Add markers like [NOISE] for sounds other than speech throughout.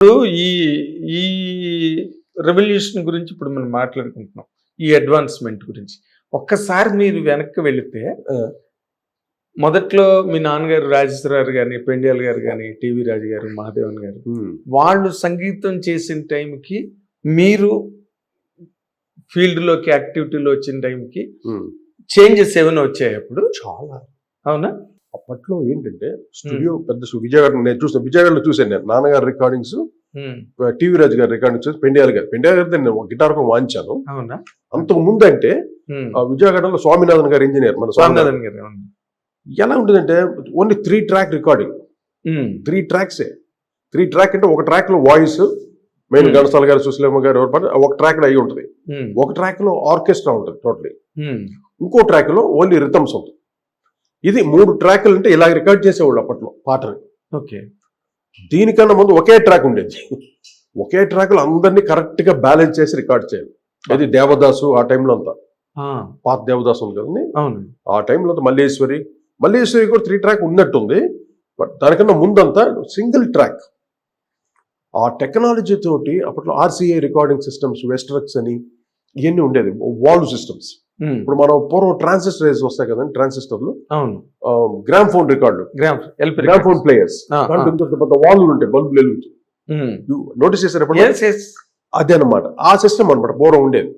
ఇప్పుడు ఈ ఈ రెవల్యూషన్ గురించి ఇప్పుడు మనం మాట్లాడుకుంటున్నాం. ఈ అడ్వాన్స్మెంట్ గురించి. ఒక్కసారి మీరు వెనక్కి వెళితే. మొదట్లో మీ నాన్నగారు రాజేశ్వరరావు గారిని పెండియాల్ గారు కానీ టీవీ రాజు గారు మహాదేవన్ గారు వాళ్ళు సంగీతం చేసిన టైంకి మీరు ఫీల్డ్లోకి యాక్టివిటీలో వచ్చిన టైంకి. చేంజెస్ ఏమైనా వచ్చాయి అప్పుడు చాలా. అవునా? అప్పట్లో ఏంటంటే స్టూడియో పెద్ద స్టూ- విజయవాడ నేను చూసాను విజయవాడలో చూసాను నేను. నాన్నగారి రికార్డింగ్స్ ఉమ్, టీవీ రాజు గారి రికార్డింగ్స్ పెండియాల గారు పెండియాల గారి నేను ఒక గిటార్ కూడా వాయించాను. అంతకు ముందు అంటే. ఆ విజయవాడలో స్వామినాథన్ గారు ఇంజనీర్ మన స్వామినాథన్. గారు. ఎలా ఉంటుందంటే only three track recording three ట్రాక్సే three track అంటే ఒక ట్రాక్లో వాయిస్ మెయిన్ Hmm. ఘనసాల గారు సుశీలమ్మ గారు ఎవరు ఒక ట్రాక్లో అయి ఉంటుంది. ఒక ట్రాక్లో ఆర్కెస్ట్రా ఉంటుంది టోటలీ ఇంకో ట్రాక్లో ఓన్లీ రిథమ్స్ ఉంటుంది. ఇది మూడు ట్రాక్లు అంటే ఇలా రికార్డ్ చేసేవాళ్ళు అప్పట్లో పాటని ఓకే. దీనికన్నా ముందు ఒకే ట్రాక్ ఉండేది. ఒకే ట్రాక్లో అందరినీ కరెక్ట్గా బ్యాలెన్స్ చేసి రికార్డ్ చేయాలి. అది దేవదాసు ఆ టైంలో అంతా. పాత దేవదాసు ఉంది కదండి? అవును. ఆ టైంలో అంతా మల్లేశ్వరి. మల్లేశ్వరి కూడా త్రీ ట్రాక్ ఉన్నట్టుంది. బట్ దానికన్నా ముందంతా సింగిల్ ట్రాక్. ఆ టెక్నాలజీ తోటి అప్పట్లో ఆర్సీఐ రికార్డింగ్ సిస్టమ్స్ వెస్ట్రక్స్ అని ఇవన్నీ ఉండేది. Valve systems. ఇప్పుడు మనం పూర్వం ట్రాన్సిస్టర్స్ వస్తాయి కదండి ట్రాన్సిస్టర్లు. అవును. Gramophone records. Gram LP gramophone players. పెద్ద ఉంటాయి బల్బులు వెలుగుతూ ఉమ్. నోటీస్ చేశారు yes. అదే అనమాట ఆ సిస్టమ్ అనమాట పూర్వం ఉండేది.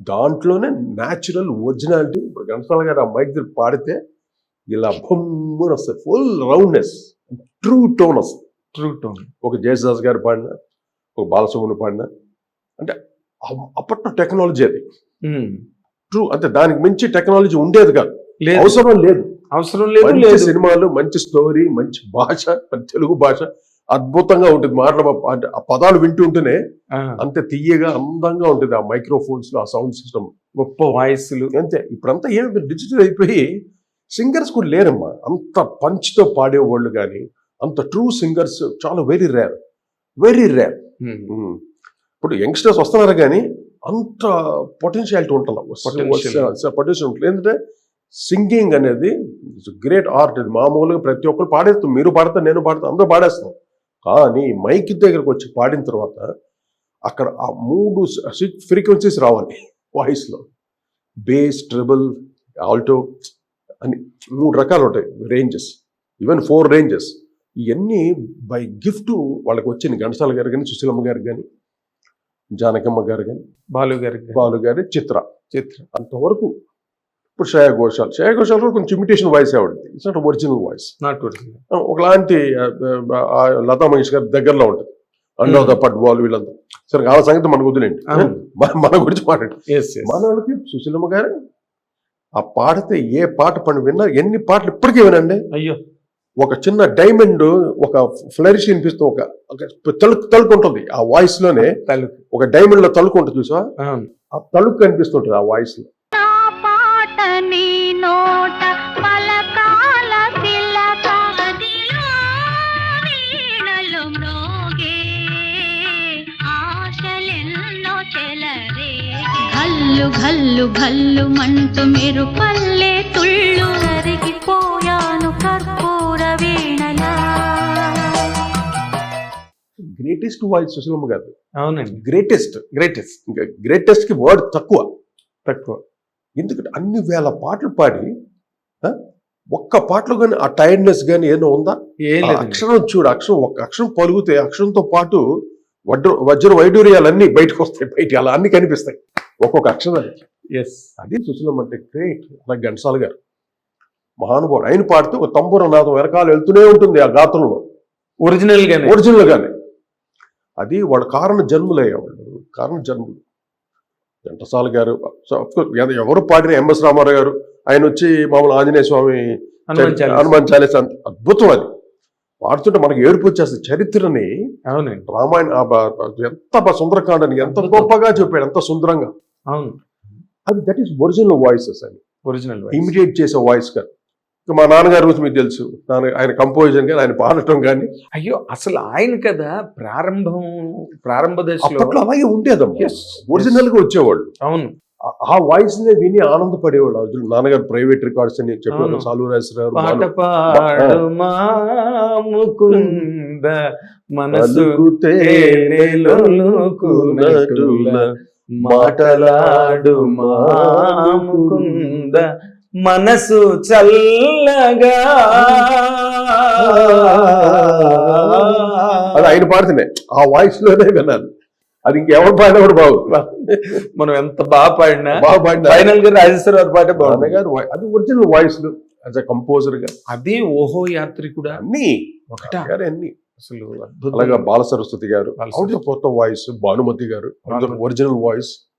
దాంట్లోనే న్యాచురల్ ఒరిజినాలిటీ ఇప్పుడు ఘంటసాల గారు ఆ మైక్ దగ్గర పాడితే ఇలా బొమ్మని వస్తుంది ఫుల్ రౌండ్నెస్ ట్రూ టోన్ వస్తుంది. True tone. ఒక జయదాస్ గారు పాడిన ఒక బాలసుబ్రహ్మణ్యం పాడిన అంటే అప్పట్లో టెక్నాలజీ అది. ట్రూ అంటే దానికి మించి టెక్నాలజీ ఉండేది కాదు. అవసరం లేదు. అవసరం లేదు మంచి లేదు. సినిమాలు మంచి స్టోరీ మంచి భాష తెలుగు భాష అద్భుతంగా ఉంటుంది. మాటల ఆ పదాలు వింటుంటేనే ఆ, అంతే తీయగా అందంగా ఉంటుంది ఆ మైక్రోఫోన్స్లో ఆ సౌండ్ సిస్టమ్ గొప్ప వాయిస్లు. అంతే. ఇప్పుడంతా ఏమి డిజిటల్ అయిపోయి సింగర్స్ కూడా లేరమ్మా. అంత పంచ్తో పాడేవాళ్ళు కానీ అంత ట్రూ సింగర్స్ చాలా వెరీ రేర్ వెరీ రేర్. ఇప్పుడు యంగ్స్టర్స్ వస్తున్నారు కానీ అంత పొటెన్షియాలిటీ ఉంటుందా. పొటెన్షియల్ ఉంటుంది. ఎందుకంటే సింగింగ్ అనేది గ్రేట్ ఆర్ట్ ఇది మామూలుగా ప్రతి ఒక్కరు పాడేస్తాం మీరు పాడతారు నేను పాడతాను అందరూ పాడేస్తాం కానీ మైక్ దగ్గరకు వచ్చి పాడిన తర్వాత అక్కడ ఆ మూడు ఫ్రీక్వెన్సీస్ రావాలి వాయిస్లో. బేస్ ట్రిబుల్ ఆల్టో అని మూడు రకాలు ఉంటాయి. రేంజెస్ ఈవెన్ ఫోర్ రేంజెస్ ఇవన్నీ బై గిఫ్ట్ వాళ్ళకి వచ్చింది ఘంటసాల గారు కానీ సుశీలమ్మ గారు కానీ జానకమ్మ గారు కానీ బాలు గారికి బాలు గారి చిత్ర. చిత్రం. అంతవరకు ఇప్పుడు శ్రేయా ఘోషాల్. శ్రేయా ఘోషాల్ కూడా కొంచెం ఇమిటేషన్ వాయిస్ ఆవిడది it's not original voice not ఒకలాంటి ఆ, ఆ, లతా మంగేష్ గారి దగ్గరలో ఉంటుంది. అండో ద పట్ బాల్ వీళ్ళంతా సరే ఆ సంగతి మనకు వదిలేండి అవును. మన- మన గురించి మాట్లాడు. మన వాళ్ళకి సుశీలమ్మ గారు ఆ పాడితే ఏ పాట పని విన్నా ఎన్ని పాటలు ఇప్పటికీ వినండి. అయ్యో. ఒక చిన్న డైమండ్ ఒక ఫ్లరిష్ వినిపిస్తూ ఒక తలుకు తలుకు ఉంటుంది ఆ వాయిస్లోనే తలుపు ఒక డైమండ్లో తలుకు ఉంటుంది చూసా ఆ తలుకు. కనిపిస్తుంటుంది ఆ వాయిస్లో మంటూ మీరు పల్లె తుళ్ళు. కరిగిపోయాను కర్పూర వీణలా గ్రేటెస్ట్ వాయిస్ సుశీలమ్మ గారు అవునండి. గ్రేటెస్ట్ గ్రేటెస్ట్ ఇంకా గ్రేటెస్ట్కి వర్డ్ తక్కువ. తక్కువ. ఎందుకంటే అన్ని వేల పాటలు పాడి ఒక్క పాటలో కానీ ఆ టైర్డ్నెస్ కానీ ఏదో ఉందా? ఏం ఆ లేదు అక్షరం చూడు అక్షరం ఒక్క అక్షరం పలుకుతే అక్షరంతో పాటు వజ్ర వజ్ర వైడూర్యాలన్నీ బయటకు వస్తాయి బయట అలా అన్ని కనిపిస్తాయి. ఒక్కొక్క అక్షరానికి ఎస్ అది సుశీలం అంటే గ్రేట్ అలా ఘంటసాల గారు. మహానుభావుడు ఆయన పాడితే ఒక తంబుర నాదం వెనకాల వెళ్తూనే ఉంటుంది ఆ గాత్రంలో. ఒరిజినల్ గానే? ఒరిజినల్ గానే. అది వాళ్ళ కారణ జన్ములయ్యేవాళ్ళు కారణ జన్ములు. ఘంటసాల గారు ఎవరు పాడిన ఎంఎస్ రామారావు గారు ఆయన వచ్చి మామూలు ఆంజనేయ స్వామి హనుమాన్ చాలీసా. అద్భుతం అది. పాడుతుంటే మనకి ఏడుపు వచ్చేస్తుంది. చరిత్రని రామాయణ ఎంత సుందరకాండని ఎంత. గొప్పగా చెప్పాడు ఎంత సుందరంగా. అవును. అది దట్ ఈస్ ఒరిజినల్ వాయిసెస్ అని. ఒరిజినల్ ఇమిడియేట్ చేసే వాయిస్ కాదు మా నాన్నగారి గురించి మీకు తెలుసు. నాన్న ఆయన కంపోజిషన్ కానీ ఆయన పాడటం కానీ. అయ్యో అసలు ఆయన కదా ప్రారంభం ప్రారంభ దశలో. అప్పట్లో అలాగే ఉండేదమ్మా. Yes. ఒరిజినల్గా వచ్చేవాళ్ళు. అవును. ఆ- వాయిస్ నే విని ఆనందపడేవాళ్ళు అర్జున్ నాన్నగారు ప్రైవేట్ రికార్డ్స్ అని చెప్పారు. సాలు ముకుంద మనసు మాటలాడు ముకుంద మనసు చల్లగా. అది ఆయన పాడుతున్నాయి ఆ వాయిస్లోనే విన్నాను. అది ఇంకెవరు పాడినా కూడా బాగుంది మనం ఎంత బాగా పాడినా బాగా పాడినా. ఫైనల్గా రాజేశ్వరరావు పాటే బాగుంది నాన్నగారు వా- అది ఒరిజినల్ వాయిస్ యాజ్ అ కంపోజర్గా. అది ఓహో యాత్రి కూడా అన్ని. ఒకటా? గారు అన్ని. అసలు అలాగా బాల సరస్వతి గారు. ఆవిడ కొత్త వాయిస్ భానుమతి గారు. Original voice.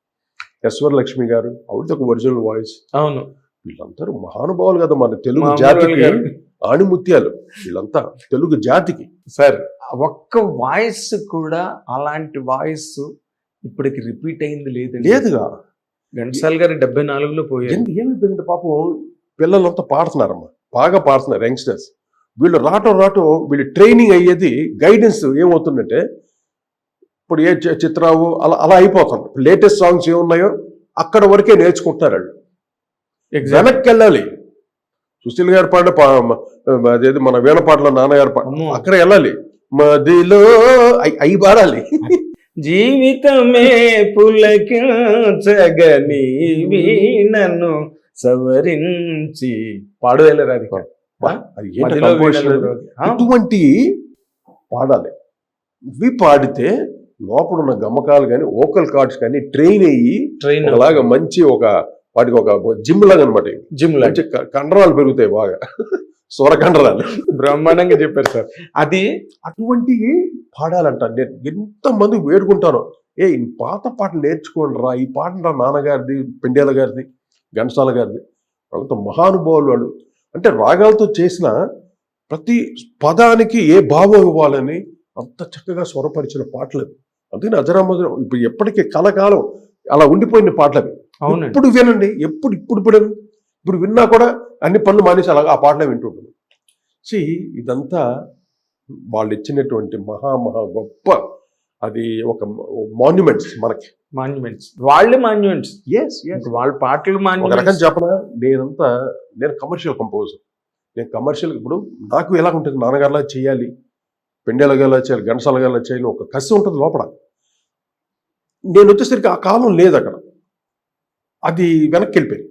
యశ్వర లక్ష్మి గారు. ఆవిడ ఒక ఒరిజినల్ వాయిస్. అవును. వీళ్ళందరూ మహానుభావులు కదా మన తెలుగు జాతికి. ఆణిముత్యాలు. వీళ్ళంతా తెలుగు జాతికి. సార్ ఒక్క వాయిస్ కూడా అలాంటి వాయిస్ ఇప్పటికి రిపీట్ అయింది లేదండి. లేదుగా. ఘంటసాల గారు డెబ్బై నాలుగులో పోయారు. ఏమైపోయిందంటే పాపం? పిల్లలంతా పాడుతున్నారమ్మా. బాగా పాడుతున్నారు యంగ్స్టర్స్. వీళ్ళు రావటం రావటం వీళ్ళు ట్రైనింగ్ అయ్యేది గైడెన్స్ ఏమవుతుందంటే ఇప్పుడు ఏ చిత్రావు అలా అలా అయిపోతుంది. లేటెస్ట్ సాంగ్స్ ఏమున్నాయో అక్కడ వరకే నేర్చుకుంటున్నారు వాళ్ళు. వెనక్కి వెళ్ళాలి సుశీల్ గారు పాడిన పా మ- అదేది మన వీణ పాటలో నాన్నగారు పాట. అక్కడ వెళ్ళాలి. మదిలో అయి- పాడాలి. జీవితమే పులకించగని వీణను సవరించి. రాధిక అది ఇటువంటి పాడాలి. ఇవి పాడితే లోపల ఉన్న గమ్మకాలు కానీ ఓకల్ కార్డ్స్ కానీ ట్రైన్ అయ్యి ట్రైన్ ఒకలాగా మంచి ఒక వాటికి ఒక జిమ్ లాగా అనమాట జిమ్ లాంటి కండరాలు పెరుగుతాయి బాగా. స్వర కండరాలు. బ్రహ్మాండంగా చెప్పారు సార్. అది అటువంటి పాడాలంట నేను ఎంతమంది వేడుకుంటాను. ఏ ఈ పాత పాటలు నేర్చుకోండి రా. ఈ పాట రా నాన్నగారిది పెండేల గారిది ఘంటసాల గారిది. వాళ్ళంతా మహానుభావులు వాళ్ళు. అంటే రాగాలతో చేసిన ప్రతి పదానికి ఏ భావం ఇవ్వాలని అంత చక్కగా స్వరపరిచిన పాటలు. అందుకని అజరామజరం ఇప్పుడు ఎప్పటికీ కలకాలం అలా ఉండిపోయిన పాటలు ఇప్పుడు వినండి ఎప్పుడు ఇప్పుడు ఇప్పుడు ఇప్పుడు విన్నా కూడా అన్ని పనులు మానేసి అలాగా ఆ పాటలే వింటుంటాను సి ఇదంతా వాళ్ళు ఇచ్చినటువంటి మహా మహా గొప్ప అది ఒక మాన్యుమెంట్స్ మనకి. మాన్యుమెంట్స్. వాళ్ళే మాన్యుమెంట్స్. ఎస్ వాళ్ళ పాటలు మాన్యుమెంట్స్. చెప్పనా? నేనంతా నేను కమర్షియల్ కంపోజర్ నేను కమర్షియల్ ఇప్పుడు నాకు ఎలా ఉంటుంది? నాన్నగారిలా చేయాలి పెండేలగాలా చేయాలి గంటసాలగాలా చేయాలి ఒక కసి ఉంటుంది లోపల. నేను వచ్చేసరికి ఆ కాలం లేదు అక్కడ. అది వెనక్కి వెళ్ళిపోయింది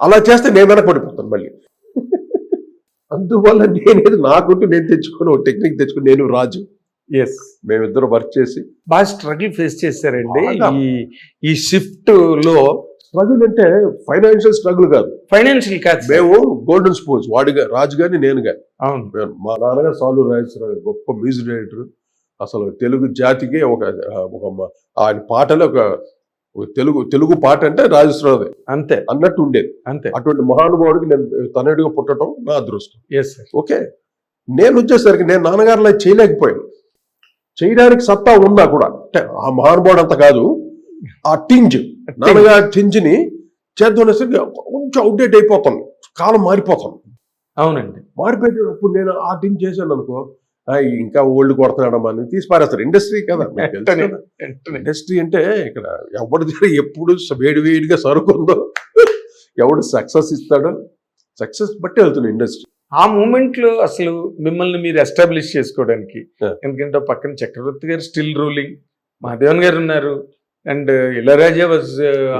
అలా చేస్తే నేను వెనక్కి పడిపోతాను మళ్ళీ. అందువల్ల నేనేది నాకుంటూ నేను తెచ్చుకొని ఒక టెక్నిక్ తెచ్చుకొని నేను రాజు. ఎస్ మేమిద్దరు వర్క్ చేసి. బాగా స్ట్రగుల్ ఫేస్ చేశారండి. ఈ ఈ షిఫ్ట్లో స్ట్రగుల్ అంటే ఫైనాన్షియల్ స్ట్రగుల్ కాదు. ఫైనాన్షియల్ కాదు. మేము గోల్డెన్ స్పూన్స్ వాడిగా రాజు గాని నేను గాని. అవును. మా నాన్నగారు సాలు రాజేశ్వరరావు గారు గొప్ప మ్యూజిక్ డైరెక్టర్. అసలు తెలుగు జాతికే ఒక ఒక ఆయన పాటలో ఒక తెలుగు తెలుగు పాట అంటే రాజేశ్వరరావు. అంతే. అన్నట్టు ఉండేది. అంతే. అటువంటి మహానుభావుడికి నేను తనయుడిగా పుట్టడం నా అదృష్టం. Yes okay. నేను వచ్చేసరికి నేను నాన్నగారిలా చేయలేకపోయాను. చేయడానికి సత్తా ఉన్నా కూడా అంటే ఆ మహానుభావుడు అంత కాదు ఆ టింజ్ నాన్నగారి టింజ్ని చేద్దామనేసరికి కొంచెం అవుట్డేట్ అయిపోతాను కాలం మారిపోతాను అవునండి. మారిపోయేటప్పుడు నేను ఆ టీం చేశాను అనుకో "ఆ, ఇంకా ఓల్డ్ కొడుతున్నాడమ్మా అని తీసి పారేస్తారు ఇండస్ట్రీ కదా. ఇండస్ట్రీ అంటే ఇక్కడ ఎవరి దగ్గర [LAUGHS] ఎప్పుడు వేడి వేడిగా సరుకుందో ఎవడు సక్సెస్ ఇస్తాడో సక్సెస్ బట్టి వెళ్తుంది ఇండస్ట్రీ ఆ మూమెంట్లో అసలు మిమ్మల్ని మీరు ఎస్టాబ్లిష్ చేసుకోవడానికి. ఎందుకంటే పక్కన చక్రవర్తి గారు స్టిల్ రూలింగ్ మహాదేవన్ గారు ఉన్నారు అండ్ ఇళరాజా వాజ్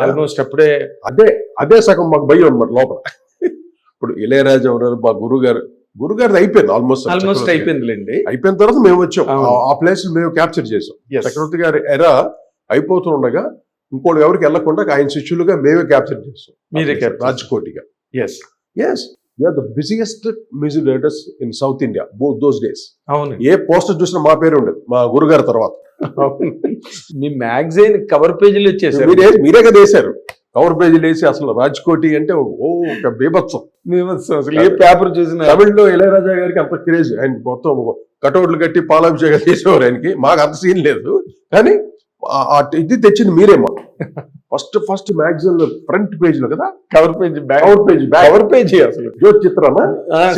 ఆల్మోస్ట్ అప్పుడే అదే అదే సగం మాకు భయం అనమాట లోపల. [LAUGHS] ఇప్పుడు ఇళయరాజా ఉన్నారు మా గురువు గారు గురువు గారిది అయిపోయింది ఆల్మోస్ట్ ఆల్మోస్ట్ అయిపోయిందిలేండి. అయిపోయిన తర్వాత మేము వచ్చాం. ఆ- ప్లేస్ మేము క్యాప్చర్ చేసాం. చక్రవర్తి గారి ఎరా అయిపోతుండగా ఇంకోటి ఎవరికి వెళ్ళకుండా ఆయన శిష్యులుగా మేమే క్యాప్చర్ చేస్తాం మీరే రాజ్కోటిగా. Yes yes we're the busiest music directors in south India both those days అవును. ఏ పోస్టర్ చూసినా మా పేరు ఉండేది మా గురుగారి తర్వాత. మీ మ్యాగజైన్ కవర్ పేజీలు వచ్చేసారు మీరే మీరే కదా వేశారు. కవర్ పేజీలు వేసి అసలు రాజ్కోటి అంటే ఓ ఒక బీభత్సం. అసలు. ఏ పేపర్ చూసినా తమిళ్ళో ఇళయరాజా గారికి అంత క్రేజ్. ఆయన మొత్తం కటౌట్లు కట్టి పాలాభిషేకం చేసేవారు ఆయనకి. మాకు అంత సీన్ లేదు. కానీ ఇది తెచ్చింది మీరేమో ఫస్ట్ ఫస్ట్ మ్యాగజైన్ ఫ్రంట్ పేజ్లో కదా cover page cover page cover page అసలు జ్యోతి. చిత్రమా.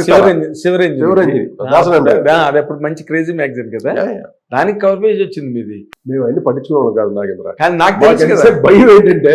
శివరంజన్ శివరంజన్ అది అప్పుడు మంచి క్రేజీ మ్యాగజైన్ కదా. దానికి కవర్ పేజ్ వచ్చింది మీది. మేము అన్ని పట్టించుకోవడం కాదు నాగేంద్ర. కానీ నాకు భయం ఏంటంటే